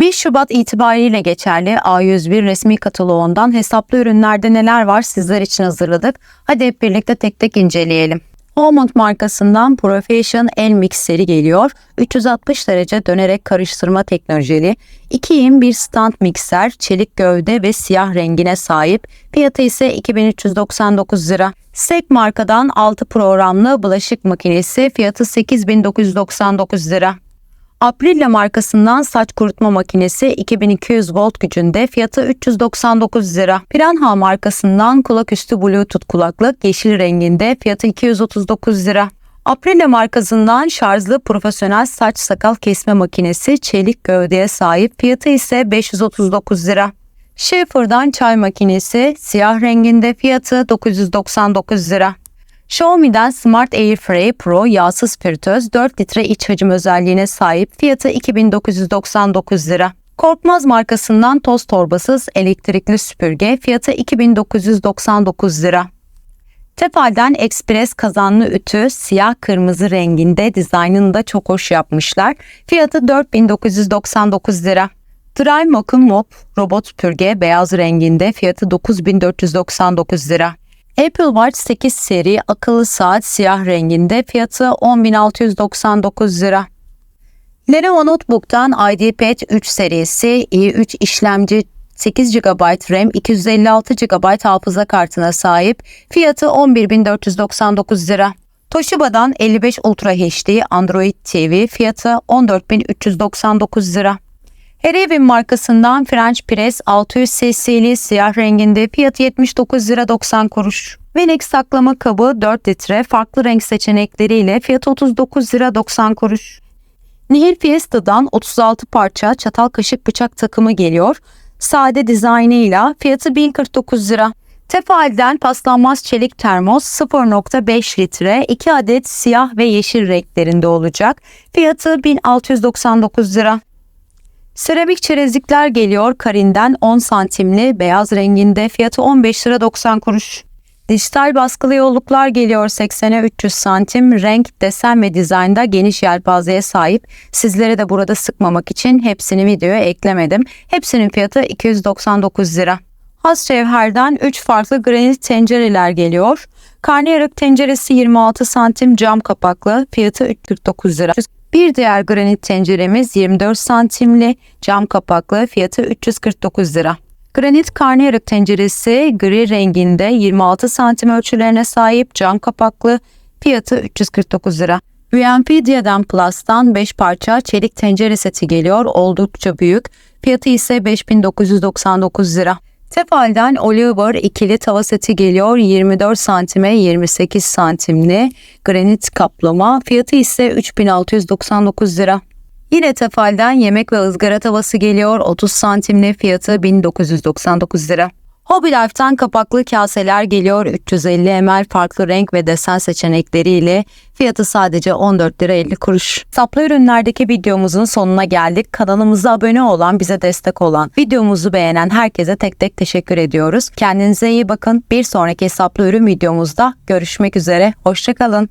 1 Şubat itibariyle geçerli A101 resmi kataloğundan hesaplı ürünlerde neler var sizler için hazırladık. Hadi hep birlikte tek tek inceleyelim. Almond markasından Profession El Mixeri geliyor. 360 derece dönerek karıştırma teknolojili. 2 in 1 stand mikser, çelik gövde ve siyah rengine sahip. Fiyatı ise 2399 lira. Sek markadan 6 programlı bulaşık makinesi fiyatı 8999 lira. Aprilia markasından saç kurutma makinesi 2200 volt gücünde fiyatı 399 lira. Piranha markasından kulaküstü bluetooth kulaklık yeşil renginde fiyatı 239 lira. Aprilia markasından şarjlı profesyonel saç sakal kesme makinesi çelik gövdeye sahip fiyatı ise 539 lira. Schaefer'dan çay makinesi siyah renginde fiyatı 999 lira. Xiaomi'den Smart Airfryer Pro yağsız fritöz 4 litre iç hacim özelliğine sahip fiyatı 2999 lira. Korkmaz markasından toz torbasız elektrikli süpürge fiyatı 2999 lira. Tefal'den Express kazanlı ütü siyah kırmızı renginde dizaynını da çok hoş yapmışlar. Fiyatı 4999 lira. Dry Mokum Mop robot süpürge beyaz renginde fiyatı 9499 lira. Apple Watch 8 seri akıllı saat siyah renginde fiyatı 10.699 lira. Lenovo Notebook'tan IdeaPad 3 serisi i3 işlemci 8 GB RAM 256 GB hafıza kartına sahip fiyatı 11.499 lira. Toshiba'dan 55 Ultra HD Android TV fiyatı 14.399 lira. Herevin markasından French Press 600 cc'li siyah renginde fiyatı 79 lira 90 kuruş. Venex saklama kabı 4 litre farklı renk seçenekleriyle fiyatı 39 lira 90 kuruş. Nihil Fiesta'dan 36 parça çatal kaşık bıçak takımı geliyor. Sade dizaynıyla fiyatı 1049 lira. Tefal'den paslanmaz çelik termos 0.5 litre 2 adet siyah ve yeşil renklerinde olacak. Fiyatı 1699 lira. Seramik çerezlikler geliyor Karin'den 10 santimli beyaz renginde fiyatı 15 lira 90 kuruş. Dijital baskılı yolluklar geliyor 80'e 300 santim renk, desen ve dizaynda geniş yelpazeye sahip. Sizlere de burada sıkmamak için hepsini videoya eklemedim. Hepsinin fiyatı 299 lira. Has Cevher'den 3 farklı granit tencereler geliyor. Karnıyarık tenceresi 26 santim cam kapaklı fiyatı 349 lira. Bir diğer granit tenceremiz 24 santimli cam kapaklı fiyatı 349 lira. Granit karnıyarık tenceresi gri renginde 26 santim ölçülerine sahip cam kapaklı fiyatı 349 lira. UMP Diadem Plus'tan 5 parça çelik tencere seti geliyor oldukça büyük. Fiyatı ise 5999 lira. Tefal'den Oliver ikili tava seti geliyor 24 santime 28 santimli granit kaplama fiyatı ise 3699 lira. Yine Tefal'den yemek ve ızgara tavası geliyor 30 santimli fiyatı 1999 lira. Hobby Life'tan kapaklı kaseler geliyor 350 ml farklı renk ve desen seçenekleriyle fiyatı sadece 14 lira 50 kuruş. Saplı ürünlerdeki videomuzun sonuna geldik. Kanalımıza abone olan, bize destek olan, videomuzu beğenen herkese tek tek teşekkür ediyoruz. Kendinize iyi bakın. Bir sonraki hesaplı ürün videomuzda görüşmek üzere. Hoşçakalın.